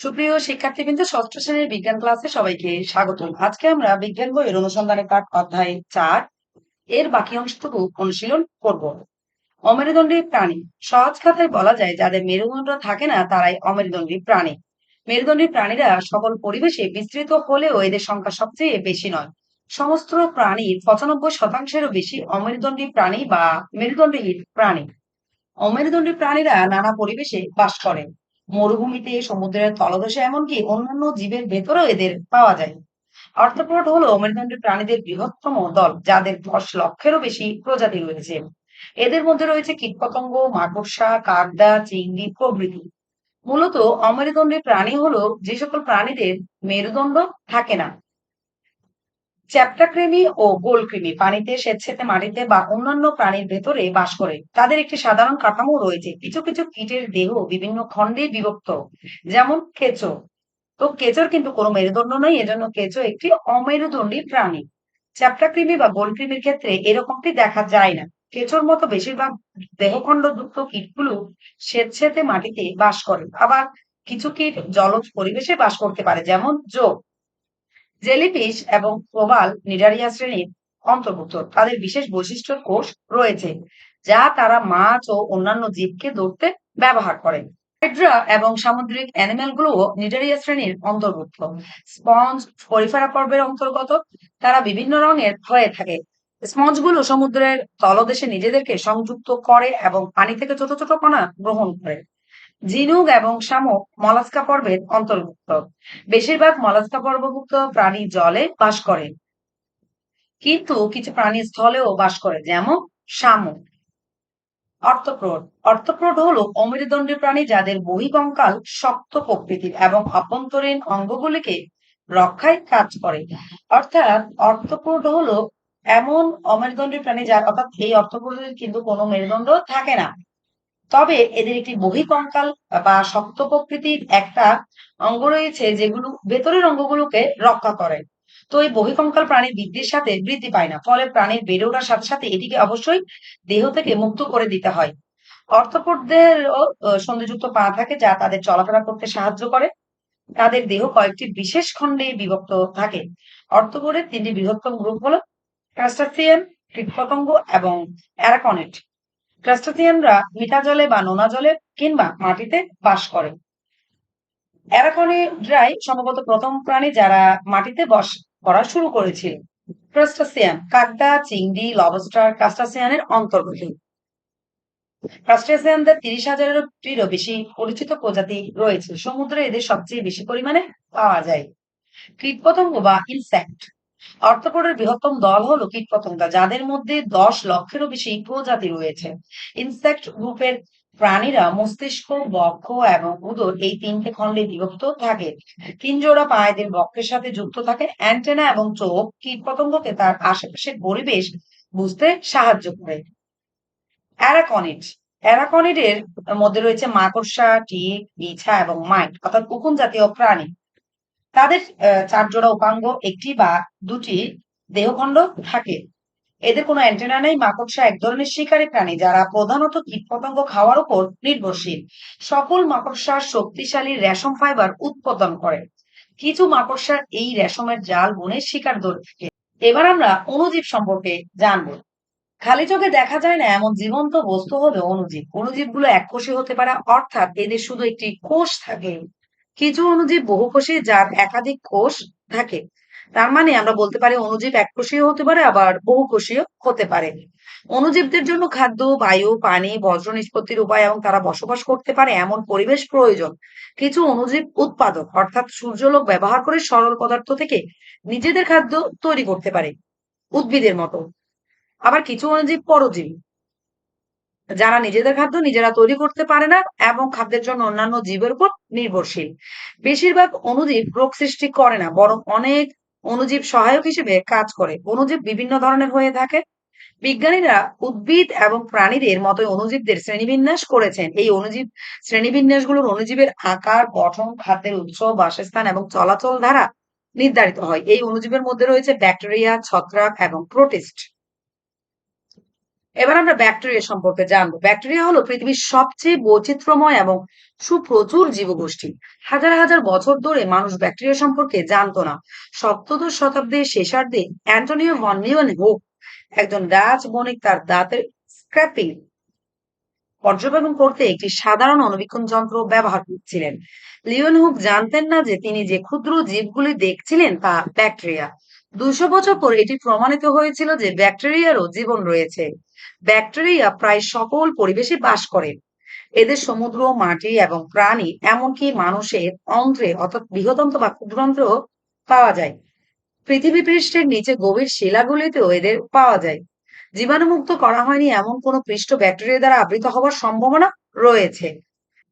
সুপ্রিয় শিক্ষার্থীবৃন্দ, ষষ্ঠ শ্রেণির বিজ্ঞান ক্লাসে সবাইকে স্বাগতম। আজকে আমরা বিজ্ঞান বইয়ের অনুসন্ধানের পাঠ অধ্যায় চার এর বাকি অংশটুকু অনুশীলন করব। অমেরুদণ্ডী প্রাণী। সহজ কথায় বলা যায়, যাদের মেরুদণ্ড থাকে না, তারাই অমেরুদণ্ডী প্রাণী। মেরুদণ্ডী প্রাণীরা সকল পরিবেশে বিস্তৃত হলেও এদের সংখ্যা সবচেয়ে বেশি নয়। সমস্ত প্রাণীর পঁচানব্বই শতাংশেরও বেশি অমেরুদণ্ডী প্রাণী বা মেরুদণ্ডহীন প্রাণী। অমেরুদণ্ডী প্রাণীরা নানা পরিবেশে বাস করে। মরুভূমিতে, সমুদ্রের তলদেশে, এমনকি অন্যান্য জীবের ভেতরেও এদের পাওয়া যায়। অর্থপ্রট হলো মেরুদণ্ডী প্রাণীদের বৃহত্তম দল, যাদের দশ লক্ষেরও বেশি প্রজাতি রয়েছে। এদের মধ্যে রয়েছে কীটপতঙ্গ, মাকড়সা, কাকড়া, চিংড়ি প্রভৃতি। মূলত অমেরুদণ্ডী প্রাণী হলো যে সকল প্রাণীদের মেরুদণ্ড থাকে না। চ্যাপ্টাকৃমি ও গোলকৃমি পানিতে, স্বেচ্ছেতে, মাটিতে বা অন্যান্য প্রাণীর ভেতরে বাস করে। তাদের একটি সাধারণ কাঠামো রয়েছে। কিছু কিছু কীটের দেহ বিভিন্ন খণ্ডে বিভক্ত, যেমন কেঁচো। তো কেঁচোর কিন্তু কোনো মেরুদণ্ড নয় এজন্য কেঁচো একটি অমেরুদণ্ডী প্রাণী। চ্যাপ্টাকৃমি বা গোলকৃমির ক্ষেত্রে এরকমটি দেখা যায় না। কেঁচোর মতো বেশিরভাগ দেহখণ্ড যুক্ত কীটগুলো স্বেচ্ছেতে মাটিতে বাস করে। আবার কিছু কীট জলজ পরিবেশে বাস করতে পারে, যেমন যোগ জেলিফিশ এবং প্রবাল নিডারিয়া শ্রেণির অন্তর্ভুক্ত। তাদের বিশেষ বৈশিষ্ট্য কোষ রয়েছে, যা তারা মাছ ও অন্যান্য জীবকে ধরতে ব্যবহার করে। হাইড্রা এবং সামুদ্রিক অ্যানিমেল গুলোও নিডারিয়া শ্রেণির অন্তর্ভুক্ত। স্পঞ্জ পরিফেরা পর্বের অন্তর্গত, তারা বিভিন্ন রঙের হয়ে থাকে। স্পঞ্জগুলো সমুদ্রের তলদেশে নিজেদেরকে সংযুক্ত করে এবং পানি থেকে ছোট ছোট কণা গ্রহণ করে। ঝিনুক এবং শামুক মলাস্কা পর্বের অন্তর্ভুক্ত। বেশিরভাগ মলাস্কা পর্বভুক্ত প্রাণী জলে বাস করে। কিন্তু কিছু প্রাণী স্থলেও বাস করে, যেমন শামুক। অর্থপ্রোড অর্থপ্রোড হলো অমেরুদণ্ডী প্রাণী যাদের বহিকঙ্কাল শক্ত প্রকৃতির এবং অভ্যন্তরীণ অঙ্গগুলিকে রক্ষায় কাজ করে। অর্থাৎ অর্থপ্রোড হলো এমন অমেরুদণ্ডী প্রাণী যার অর্থাৎ এই অর্থপ্রোডের কিন্তু কোনো মেরুদণ্ড থাকে না। তবে এদের একটি বহিকঙ্কাল বা শক্ত প্রকৃতির একটা অঙ্গ রয়েছে যেগুলো, ভেতরের অঙ্গগুলোকে রক্ষা করে। তো এই বহিকঙ্কাল প্রাণীর বৃদ্ধির সাথে বৃদ্ধি পায় না, ফলে প্রাণীর বেড়ে ওঠার সাথে সাথে এটিকে অবশ্যই দেহ থেকে মুক্ত করে দিতে হয়। অর্থপোডদের সন্ধিযুক্ত পা থাকে যা তাদের চলাফেরা করতে সাহায্য করে। তাদের দেহ কয়েকটি বিশেষ খণ্ডে বিভক্ত থাকে। অর্থপোডের তিনটি বৃহত্তম গ্রুপ হলো ক্রাস্টাসিয়ান কীটপতঙ্গ এবং অ্যারাকনেট। ক্রাস্টাসিয়ানরা মিঠা জলে বা নোনা জলে কিংবা মাটিতে বাস করে। অ্যারাকনিড্রাই সম্ভবত প্রথম প্রাণী যারা মাটিতে বস করা শুরু করেছিল। ক্রাস্টাসিয়ান কাকডা চিংড়ি, লবস্টার ক্রাস্টাসিয়ানের অন্তর্গত ক্রাস্টাসিয়ানদের তিরিশ হাজারেরও বেশি পরিচিত প্রজাতি রয়েছে। সমুদ্রে এদের সবচেয়ে বেশি পরিমাণে পাওয়া যায়। কীটপতঙ্গ বা ইনসেক্ট অর্থপোডের বৃহত্তম দল হলো কীটপতঙ্গ, যাদের মধ্যে দশ লক্ষেরও বেশি প্রজাতি রয়েছে। ইনসেক্ট গ্রুপের প্রাণীরা মস্তিষ্ক, বক্ষ এবং উদর এই তিনটে খণ্ডে বিভক্ত থাকে। তিন জোড়া পা এদের বক্ষের সাথে যুক্ত থাকে। অ্যান্টেনা এবং চোখ কীটপতঙ্গকে তার আশেপাশের পরিবেশ বুঝতে সাহায্য করে। অ্যারাকনিড অ্যারাকনিডের মধ্যে রয়েছে মাকড়সা টিক বিছা এবং মাইট, অর্থাৎ কুকুন জাতীয় প্রাণী। তাদের চার জোড়া উপাঙ্গ, একটি বা দুটি দেহখণ্ড থাকে। এদের কোনো অ্যান্টেনা নেই, মাকড়সা এক ধরনের শিকারী প্রাণী যারা প্রধানত কীটপতঙ্গ খাওয়ার উপর নির্ভরশীল। সকল মাকড়সার শক্তিশালী রেশম ফাইবার উৎপাদন করে। কিছু মাকড়সার এই রেশমের জাল বুনে শিকার ধরে থাকে এবার আমরা অণুজীব সম্পর্কে জানব। খালি চোখে দেখা যায় না, এমন জীবন্ত বস্তু হলো অণুজীব। অণুজীবগুলো এককোষী হতে পারে, অর্থাৎ এদের শুধু একটি কোষ থাকে। কিছু অনুজীব বহুকোষী যার একাধিক কোষ থাকে। তার মানে আমরা বলতে পারি অণুজীব এককোষীয় হতে পারে, আবার বহুকোষীয় হতে পারে। অনুজীবদের জন্য খাদ্য, বায়ু, পানি বজ্র নিষ্পত্তির উপায় এবং তারা বসবাস করতে পারে এমন পরিবেশ প্রয়োজন। কিছু অনুজীব উৎপাদক, অর্থাৎ সূর্যলোক ব্যবহার করে সরল পদার্থ থেকে নিজেদের খাদ্য তৈরি করতে পারে, উদ্ভিদের মতো। আবার কিছু অনুজীব পরজীবী যারা নিজেদের খাদ্য নিজেরা তৈরি করতে পারে না এবং খাদ্যের জন্য অন্যান্য জীবের উপর নির্ভরশীল। বেশিরভাগ অণুজীব রোগ সৃষ্টি করে না, বরং অনেক অণুজীব সহায়ক হিসেবে কাজ করে। অণুজীব বিভিন্ন ধরনের হয়ে থাকে। বিজ্ঞানীরা উদ্ভিদ এবং প্রাণীদের মতো অণুজীবদের শ্রেণীবিন্যাস করেছেন। এই অণুজীব শ্রেণীবিন্যাসগুলোর অণুজীবের আকার, গঠন, খাদ্যের উৎস, বাসস্থান এবং চলাচল দ্বারা নির্ধারিত হয়। এই অণুজীবের মধ্যে রয়েছে ব্যাকটেরিয়া, ছত্রাক এবং প্রোটিস্ট। এবার আমরা ব্যাকটেরিয়া সম্পর্কে জানব। ব্যাকটেরিয়া হলো পৃথিবীর সবচেয়ে বৈচিত্র্যময় এবং সুপ্রচুর জীবগোষ্ঠী। হাজার হাজার বছর ধরে মানুষ ব্যাকটেরিয়া সম্পর্কে জানতো না। সপ্তদশ শতাব্দীর শেষার্ধে অ্যান্টনিও ভন হোক একজন ডাচ বণিক তার দাঁতের স্ক্র্যাপিং পর্যবেক্ষণ করতে একটি সাধারণ অণুবীক্ষণ যন্ত্র ব্যবহার করছিলেন। লিওন হুক জানতেন না যে তিনি যে ক্ষুদ্র জীবগুলি দেখছিলেন তা ব্যাকটেরিয়া। দুশো বছর পর এটি প্রমাণিত হয়েছিল যে ব্যাকটেরিয়ারও জীবন রয়েছে। ব্যাকটেরিয়া প্রায় সকল পরিবেশে বাস করে। এদের সমুদ্র, মাটি এবং প্রাণী, এমনকি মানুষের অন্ত্রে, অর্থাৎ বৃহদন্ত বা ক্ষুদ্রন্ত্র পাওয়া যায়। পৃথিবী পৃষ্ঠের নিচে গভীর শিলাগুলিতেও এদের পাওয়া যায়। জীবাণুমুক্ত করা হয়নি এমন কোনো পৃষ্ঠ ব্যাকটেরিয়া দ্বারা আবৃত হওয়ার সম্ভাবনা রয়েছে।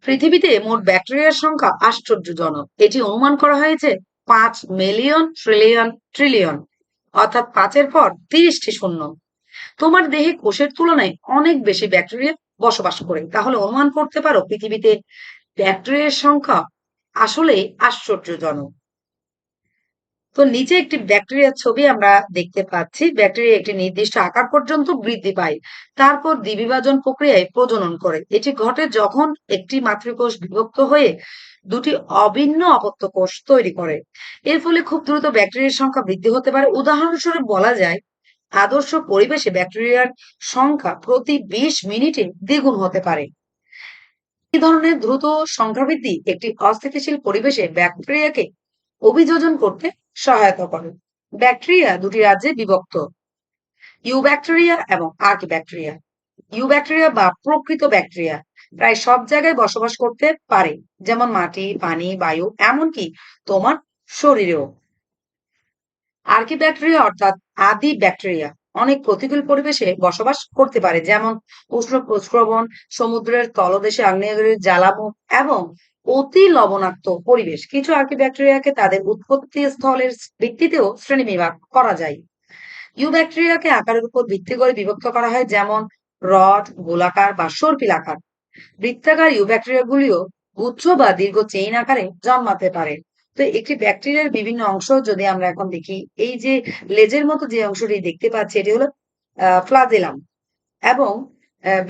পৃথিবীতে মোট ব্যাকটেরিয়ার সংখ্যা আশ্চর্যজনক। এটি অনুমান করা হয়েছে পাঁচ মিলিয়ন, ট্রিলিয়ন ট্রিলিয়ন অর্থাৎ পাঁচের পর তিরিশটি শূন্য। তোমার দেহে কোষের তুলনায় অনেক বেশি ব্যাকটেরিয়া বসবাস করে। তাহলে অনুমান করতে পারো পৃথিবীতে। ব্যাকটেরিয়ার সংখ্যা আসলে আশ্চর্যজনক। তো নিচে একটি ব্যাকটেরিয়ার ছবি আমরা দেখতে পাচ্ছি। ব্যাকটেরিয়া একটি নির্দিষ্ট আকার পর্যন্ত বৃদ্ধি পায়। তারপর দ্বিবিভাজন প্রক্রিয়ায় প্রজনন করে। এটি ঘটে যখন একটি মাতৃকোষ বিভক্ত হয়ে দুটি অভিন্ন অপত্য কোষ তৈরি করে। এর ফলে খুব দ্রুত ব্যাকটেরিয়ার সংখ্যা বৃদ্ধি হতে পারে। উদাহরণস্বরূপ বলা যায়, আদর্শ পরিবেশে ব্যাকটেরিয়ার সংখ্যা প্রতি বিশ মিনিটে দ্বিগুণ হতে পারে। এই ধরনের দ্রুত সংখ্যা বৃদ্ধি একটি অস্থিতিশীল পরিবেশে ব্যাকটেরিয়াকে অভিযোজন করতে সহায়তা করে। ব্যাকটেরিয়া দুটি রাজ্যে বিভক্ত। ইউ ইউব্যাকটেরিয়া এবং আর্ক ব্যাকটেরিয়া ইউব্যাকটেরিয়া বা প্রকৃত ব্যাকটেরিয়া। প্রায় সব জায়গায় বসবাস করতে পারে, যেমন মাটি, পানি, বায়ু, এমনকি তোমার শরীরেও। আর্কি ব্যাকটেরিয়া অর্থাৎ আদি ব্যাকটেরিয়া অনেক প্রতিকূল পরিবেশে বসবাস করতে পারে, যেমন উষ্ণ প্রস্রবণ, সমুদ্রের তলদেশে আগ্নেয়গিরির জ্বালামুখ এবং অতি লবণাক্ত পরিবেশ। কিছু আর্কি ব্যাকটেরিয়াকে তাদের উৎপত্তি স্থলের ভিত্তিতেও শ্রেণীবিভাগ করা যায়। ইউ ব্যাকটেরিয়াকে আকারের উপর ভিত্তি করে বিভক্ত করা হয়, যেমন রড, গোলাকার বা সর্পিল আকার বৃত্তাকার ব্যাকটেরিয়াগুলিও গুচ্ছ বা দীর্ঘ চেইন আকারে জন্মাতে পারে। তো একটি ব্যাকটেরিয়ার বিভিন্ন অংশ যদি আমরা এখন দেখি, এই যে লেজের মতো যে অংশটি দেখতে পাচ্ছি, এটি হলো ফ্লাজেলাম। এবং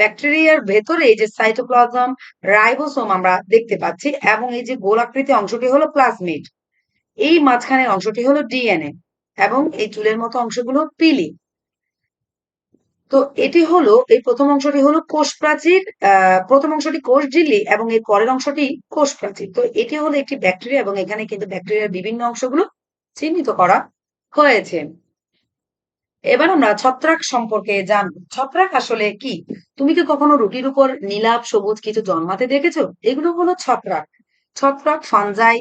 ব্যাকটেরিয়ার ভেতরে এই যে সাইটোপ্লাজম, রাইবোসোম আমরা দেখতে পাচ্ছি, এবং এই যে গোলাকৃতি অংশটি হলো প্লাজমিড। এই মাঝখানের অংশটি হলো ডিএনএ, এবং এই চুলের মতো অংশগুলো পিলি। তো এটি হলো, এই প্রথম অংশটি হলো কোষ প্রাচীর প্রথম অংশটি কোষ ঝিল্লি এবং এর পরের অংশটি কোষ প্রাচীর তো এটি হলো একটি ব্যাকটেরিয়া এবং এখানে কিন্তু ব্যাকটেরিয়ার বিভিন্ন অংশগুলো চিহ্নিত করা হয়েছে। এবার আমরা ছত্রাক সম্পর্কে জানব। ছত্রাক আসলে কি? তুমি কি কখনো রুটির উপর নীলাভ, সবুজ কিছু জন্মাতে দেখেছ? এগুলো হলো ছত্রাক। ছত্রাক ফানজাই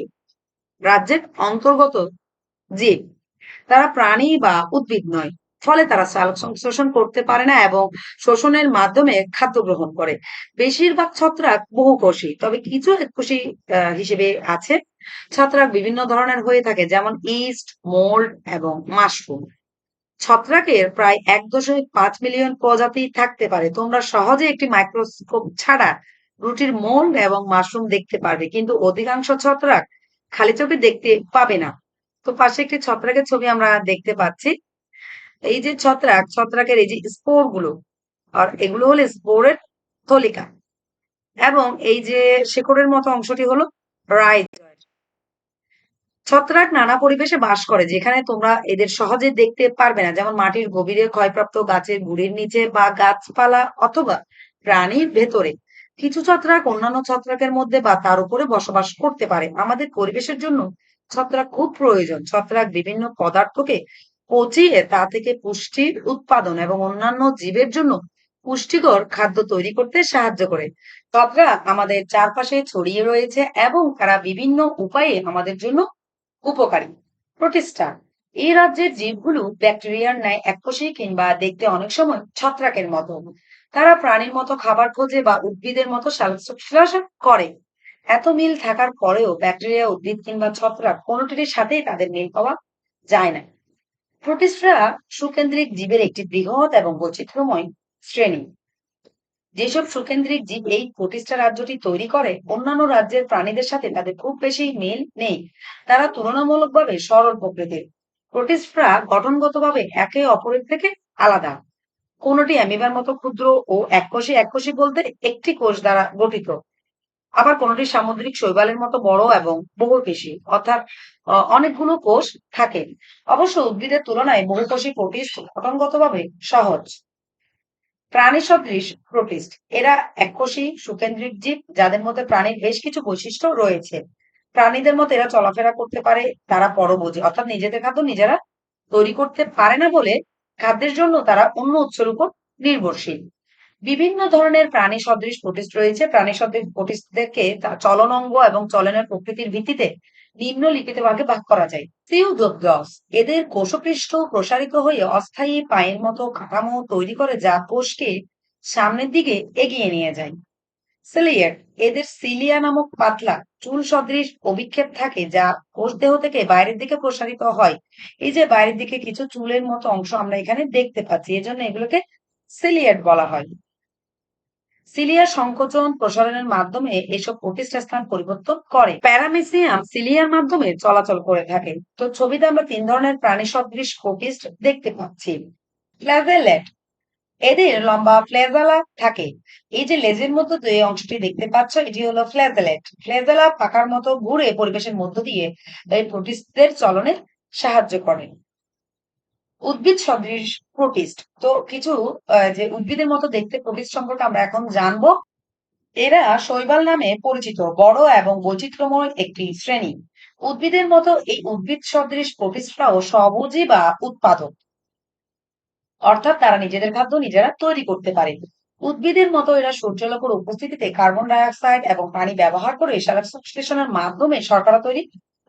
রাজ্যের অন্তর্গত জীব। তারা প্রাণী বা উদ্ভিদ নয়। ফলে তারা সাল শোষণ করতে পারে না এবং শোষণের মাধ্যমে খাদ্য গ্রহণ করে। বেশিরভাগ ছত্রাক বহু বহুকোষী, তবে কিছু এককোষী হিসেবে আছে। ছত্রাক বিভিন্ন ধরনের হয়ে থাকে, যেমন ইস্ট, মোল্ড এবং মাশরুম। ছত্রাকের প্রায় এক দশমিক পাঁচ মিলিয়ন প্রজাতি থাকতে পারে। তোমরা সহজে একটি মাইক্রোস্কোপ ছাড়া রুটির মোল্ড এবং মাশরুম দেখতে পারবে, কিন্তু অধিকাংশ ছত্রাক খালি চোখে দেখতে পাবে না। তো পাশে একটি ছত্রাকের ছবি আমরা দেখতে পাচ্ছি। এই যে ছত্রাক, ছত্রাকের এই যে স্পোরগুলো, আর এগুলো হলো স্পোরের থলিকা এবং এই যে শেকড়ের মতো অংশটি হলো রাইজয়েড ছত্রাক নানা পরিবেশে বাস করে, যেখানে তোমরা এদের সহজে দেখতে পারবে না। যেমন মাটির গভীরে ক্ষয়প্রাপ্ত গাছের গুড়ির নিচে বা গাছপালা অথবা প্রাণীর ভেতরে। কিছু ছত্রাক অন্যান্য ছত্রাকের মধ্যে বা তার উপরে বসবাস করতে পারে। আমাদের পরিবেশের জন্য ছত্রাক খুব প্রয়োজন। ছত্রাক বিভিন্ন পদার্থকে পচিয়ে তা থেকে পুষ্টির উৎপাদন এবং অন্যান্য জীবের জন্য পুষ্টিকর খাদ্য তৈরি করতে সাহায্য করে। ছত্রাক আমাদের চারপাশে ছড়িয়ে রয়েছে এবং তারা বিভিন্ন উপায়ে আমাদের জন্য উপকারী। প্রতিষ্ঠা। এই রাজ্যের জীবগুলো ব্যাকটেরিয়ার ন্যায় এককোষী কিংবা দেখতে অনেক সময় ছত্রাকের মতো। তারা প্রাণীর মতো খাবার খোঁজে বা উদ্ভিদের মতো শ্বাস করে। এত মিল থাকার পরেও ব্যাকটেরিয়া, উদ্ভিদ কিংবা ছত্রাক কোনোটির সাথেই তাদের মিল পাওয়া যায় না। প্রোটিস্টরা সুকেন্দ্রিক জীবের একটি বৃহৎ এবং বৈচিত্র্যময় শ্রেণি। যেসব সুকেন্দ্রিক জীব এই প্রতিষ্ঠা রাজ্যটি তৈরি করে, অন্যান্য রাজ্যের প্রাণীদের সাথে তাদের খুব বেশি মিল নেই। তারা তুলনামূলকভাবে সরল প্রকৃতির। প্রোটিস্টরা গঠনগতভাবে একে অপরের থেকে আলাদা। কোনটি অ্যামিবার মতো ক্ষুদ্র ও এককোষী এককোষী বলতে একটি কোষ দ্বারা গঠিত। আবার কোনটি সামুদ্রিক শৈবালের মতো বড় এবং বহুকোষী অর্থাৎ অনেকগুলো কোষ থাকে। অবশ্য উদ্ভিদের তুলনায় বহুকোষী প্রোটিস্ট গঠনগতভাবে সহজ। প্রাণী সদৃশ প্রোটিস্ট, এরা এককোষী সুকেন্দ্রিক জীব যাদের মধ্যে প্রাণীর বেশ কিছু বৈশিষ্ট্য রয়েছে। প্রাণীদের মতো এরা চলাফেরা করতে পারে, তারা পরভোজী, অর্থাৎ নিজেদের খাদ্য নিজেরা তৈরি করতে পারে না বলে খাদ্যের জন্য তারা অন্য উৎসের উপর নির্ভরশীল। বিভিন্ন ধরনের প্রাণী সদৃশ প্রোটিস্ট রয়েছে। প্রাণী সদৃশ চলন অঙ্গ এবং চলনের প্রকৃতির ভিত্তিতে নিম্নলিখিত ভাগে ভাগ করা যায়। এদের কোষপৃষ্ঠ প্রসারিত হয়ে অস্থায়ী পায়ের মতো কাঠামো তৈরি করে যা কোষকে সামনের দিকে এগিয়ে নিয়ে যায়। সিলিয়ার এদের সিলিয়া নামক পাতলা চুল সদৃশ অভিক্ষেপ থাকে যা কোষ দেহ থেকে বাইরের দিকে প্রসারিত হয়। এই যে বাইরের দিকে কিছু চুলের মতো অংশ আমরা এখানে দেখতে পাচ্ছি, এজন্য এগুলোকে সিলিয়াট বলা হয়। সিলিয়ার সংকোচন প্রসারণের মাধ্যমে এসব প্রতিষ্ঠা স্থান পরিবর্তন করে। প্যারামেসিয়াম সিলিয়ার মাধ্যমে চলাচল করে থাকে। তো ছবিতে আমরা তিন ধরনের প্রাণী সদৃশ প্রোটিস্ট দেখতে পাচ্ছি। ফ্ল্যাজেলেট এদের লম্বা ফ্লেজালা থাকে। এই যে লেজের মধ্যে যে অংশটি দেখতে পাচ্ছ, এটি হলো ফ্ল্যাজেলেট ফ্লেজালা পাকার মতো ঘুরে পরিবেশের মধ্য দিয়ে এই প্রোটিস্টদের চলনে সাহায্য করে। উদ্ভিদ সদৃশ প্রোটিস্ট। তো কিছু যে উদ্ভিদের মতো দেখতে প্রোটিস্ট সম্পর্কে আমরা এখন জানব। এরা শৈবাল নামে পরিচিত, বড় এবং বৈচিত্র্যময় একটি শ্রেণি। উদ্ভিদের মতো এই উদ্ভিদ সদৃশ প্রোটিস্টরাও সবুজী বা উৎপাদক। অর্থাৎ তারা নিজেদের খাদ্য নিজেরা তৈরি করতে পারে। উদ্ভিদের মতো এরা সূর্যালোকের উপস্থিতিতে কার্বন ডাই অক্সাইড এবং পানি ব্যবহার করে সারা সংশ্লেষণের মাধ্যমে শর্করা তৈরি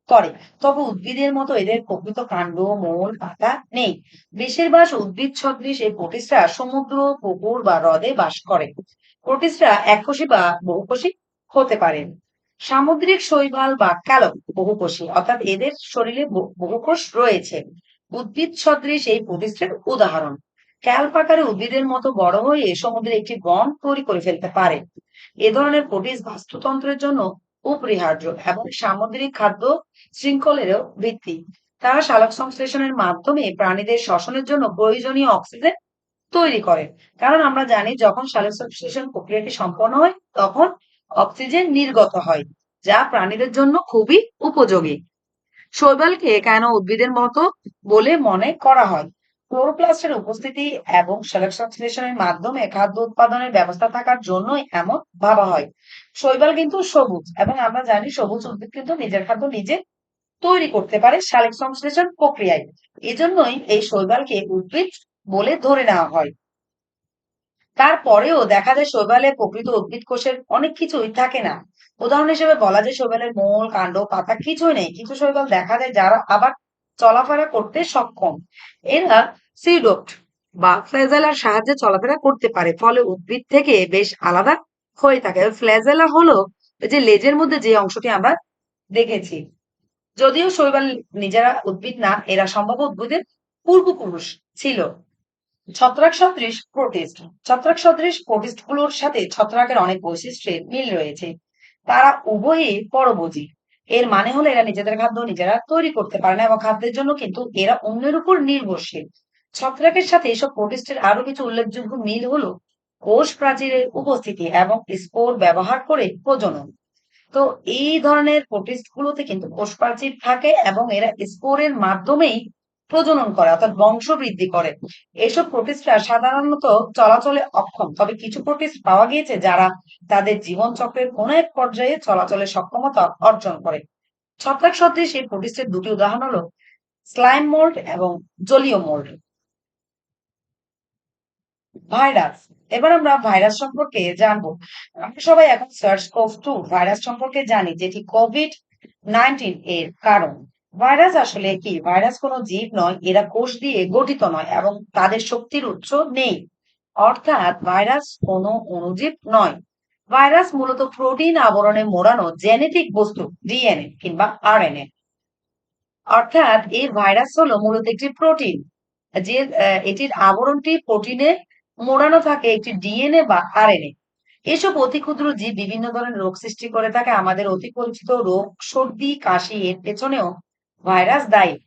করে। তবে উদ্ভিদের মতো এদের প্রকৃত কাণ্ড মূল পাতা নেই। বেশিরভাগ উদ্ভিদ সদৃশ এই প্রোটিস্টরা সমুদ্র, পুকুর বা হ্রদে বাস করে। প্রোটিস্টরা এককোষী বা বহুকোষী হতে পারে। সামুদ্রিক শৈবাল বা ক্যালক বহুকোষী, অর্থাৎ এদের শরীরে বহুকোষ রয়েছে। উদ্ভিদ সদৃশ এই প্রতিষ্ঠার উদাহরণ। ক্যালপাকারে উদ্ভিদের মতো বড় হয়ে সমুদ্রে একটি বন তৈরি করে ফেলতে পারে। এ ধরনের প্রোটিস বাস্তুতন্ত্রের জন্য অপরিহার্য এবং সামুদ্রিক খাদ্য শৃঙ্খলেরও ভিত্তি। তারা শালক সংশ্লেষণের মাধ্যমে প্রাণীদের শ্বসনের জন্য প্রয়োজনীয় অক্সিজেন তৈরি করে। কারণ আমরা জানি, যখন সালোক সংশ্লেষণ প্রক্রিয়াটি সম্পন্ন হয়, তখন অক্সিজেন নির্গত হয়, যা প্রাণীদের জন্য খুবই উপযোগী। শৈবালকে কেন উদ্ভিদের মতো বলে মনে করা হয়? ক্লোরোপ্লাস্টের উপস্থিতি এবং সালোক সংশ্লেষণের মাধ্যমে খাদ্য উৎপাদনের ব্যবস্থা থাকার জন্যই এমন ভাবা হয়। শৈবাল কিন্তু সবুজ এবং আমরা জানি সবুজ উদ্ভিদ কিন্তু নিজের খাদ্য নিজে তৈরি করতে পারে সালোক সংশ্লেষণ প্রক্রিয়ায়। এজন্যই এই শৈবালকে উদ্ভিদ বলে ধরে নেওয়া হয়। তারপরেও দেখা যায় শৈবালে প্রকৃত উদ্ভিদ কোষের অনেক কিছুই থাকে না। উদাহরণ হিসেবে বলা যায় শৈবালের মূল, কাণ্ড, পাতা কিছুই নেই। কিছু শৈবাল দেখা যায় যারা আবার চলাফেরা করতে সক্ষম। এরা সিডোপ্ট বা ফ্লেজেলার সাহায্যে চলাফেরা করতে পারে, ফলে উদ্ভিদ থেকে বেশ আলাদা হয়ে থাকে। ফ্লেজেলা হলো যে লেজের মধ্যে যে অংশটি আমরা দেখেছি। যদিও শৈবাল নিজেরা উদ্ভিদ না, এরা সম্ভব উদ্ভিদের পূর্বপুরুষ ছিল। ছত্রাক সদৃশ প্রোটিস্ট। ছত্রাক সদৃশ প্রোটিস্টগুলোর সাথে ছত্রাকের অনেক বৈশিষ্ট্যের মিল রয়েছে। তারা উভয়ই পরভোজী এর মানে হলো এরা নিজেদের খাদ্য নিজেরা তৈরি করতে পারে না এবং খাদ্যের জন্য কিন্তু এরা অন্যের উপর নির্ভরশীল। ছত্রাকের সাথে এসব প্রোটিস্টের আরও কিছু উল্লেখযোগ্য মিল হলো কোষ প্রাচীরের উপস্থিতি এবং স্পোর ব্যবহার করে প্রজনন। তো এই ধরনের প্রোটিস্ট গুলোতে কিন্তু কোষ প্রাচীর থাকে এবং এরা স্পোরের মাধ্যমেই প্রজনন করে, অর্থাৎ বংশ বৃদ্ধি করে। এসব প্রোটিস্টরা সাধারণত চলাচলে অক্ষম। তবে কিছু প্রোটিস্ট পাওয়া গিয়েছে যারা তাদের জীবন চক্রের কোনো এক পর্যায়ে চলাচলের সক্ষমতা অর্জন করে। ছত্রাক সদৃশ এই প্রোটিস্টের দুটি উদাহরণ হলো স্লাইম মোল্ড এবং জলীয় মোল্ড। ভাইরাস। এবার আমরা ভাইরাস সম্পর্কে জানব। আমরা সবাই এখন সার্চ কোভ টু ভাইরাস সম্পর্কে জানি, যেটি কোভিড নাইনটিন এর কারণ। ভাইরাস আসলে কি? ভাইরাস কোনো জীব নয়, এরা কোষ দিয়ে গঠিত নয় এবং তাদের শক্তির উৎস নেই। অর্থাৎ ভাইরাস কোনো অণুজীব নয়। ভাইরাস মূলত প্রোটিন আবরণে মোড়ানো জেনেটিক বস্তু, ডিএনএ কিংবা আরএনএ। অর্থাৎ এই ভাইরাস হলো মূলত একটি প্রোটিন, যে এটির আবরণটি প্রোটিনে মোড়ানো থাকে একটি ডিএনএ বা আরএনএ। এসব অতি ক্ষুদ্র জীব বিভিন্ন ধরনের রোগ সৃষ্টি করে থাকে। আমাদের অতি পরিচিত রোগ, সর্দি, কাশি এর পেছনেও ভাইরাস দায়ী।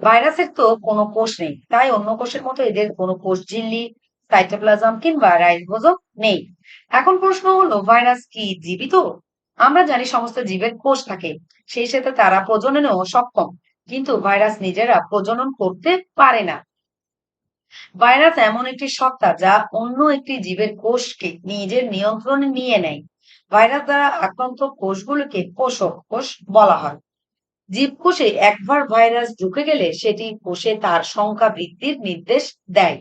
ভাইরাসের তো কোনো কোষ নেই। তাই অন্য কোষের মতো এদের কোনো কোষ ঝিল্লি সাইটোপ্লাজম কিংবা রাইবোজোম নেই। এখন প্রশ্ন হলো, ভাইরাস কি জীবিত? আমরা জানি সমস্ত জীবের কোষ থাকে। সেই সাথে তারা প্রজননেও সক্ষম। কিন্তু ভাইরাস নিজেরা প্রজনন করতে পারে না। ভাইরাস এমন একটি সত্তা যা অন্য একটি জীবের কোষকে নিজের নিয়ন্ত্রণে নিয়ে নেয়। ভাইরাস দ্বারা আক্রান্ত কোষগুলোকে পোষক কোষ বলা হয়। জীবকোষে একবার ভাইরাস ঢুকে গেলে সেটি কোষে তার সংখ্যা বৃদ্ধির নির্দেশ দেয়।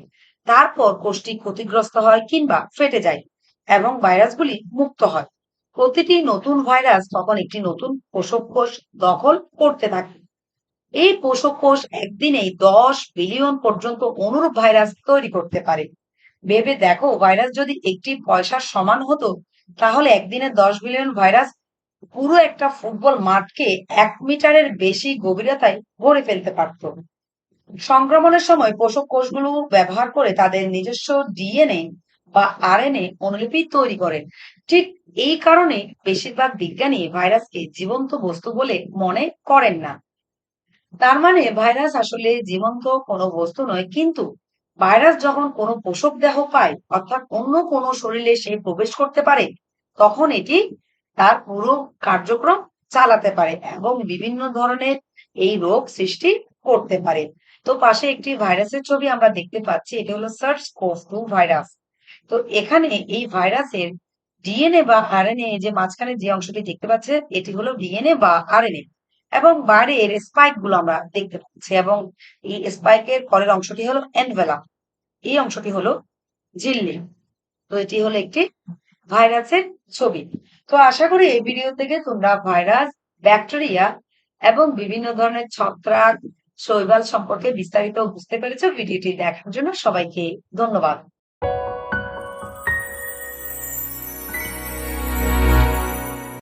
তারপর কোষটি ক্ষতিগ্রস্ত হয় কিংবা ফেটে যায় এবং ভাইরাসগুলি মুক্ত হয়। প্রতিটি নতুন ভাইরাস তখন একটি নতুন পোষক কোষ দখল করতে থাকে। এই পোষক কোষ একদিনেই দশ বিলিয়ন পর্যন্ত অনুরূপ ভাইরাস তৈরি করতে পারে। ভেবে দেখো, ভাইরাস যদি একটি পয়সার সমান হতো, তাহলে একদিনে দশ বিলিয়ন ভাইরাস পুরো একটা ফুটবল মাঠকে এক মিটারের বেশি গভীরতায় ভরে ফেলতে পারত। সংক্রমণের সময় পোষক কোষগুলো ব্যবহার করে তাদের নিজস্ব ডিএনএ বা আরএনএ অনুলিপি তৈরি করে ঠিক এই কারণে বেশিরভাগ বিজ্ঞানী ভাইরাসকে জীবন্ত বস্তু বলে মনে করেন না। তার মানে ভাইরাস আসলে জীবন্ত কোনো বস্তু নয়, কিন্তু ভাইরাস যখন কোনো পোষক দেহ পায়, অর্থাৎ অন্য কোনো শরীরে সে প্রবেশ করতে পারে, তখন এটি তার পুরো কার্যক্রম চালাতে পারে এবং বিভিন্ন ধরনের এই রোগ সৃষ্টি করতে পারে। তো পাশে একটি ভাইরাসের ছবি আমরা দেখতে পাচ্ছি, এটি হলো সার্স কোভ টু ভাইরাস। তো এখানে এই ভাইরাসের ডিএনএ বা আরএনএ যে মাঝখানে যে অংশটি দেখতে পাচ্ছে, এটি হলো ডিএনএ বা আরএনএ এবং বাইরের স্পাইকগুলো আমরা দেখতে পাচ্ছি এবং এই স্পাইকের পরের অংশটি হলো এনভেলাপ এই অংশটি হলো ঝিল্লি তো এটি হলো একটি ভাইরাসের ছবি। তো আশা করি এই ভিডিও থেকে তোমরা ভাইরাস, ব্যাকটেরিয়া এবং বিভিন্ন ধরনের ছত্রাক, শৈবাল সম্পর্কে বিস্তারিত বুঝতে পেরেছ। ভিডিওটি দেখার জন্য সবাইকে ধন্যবাদ।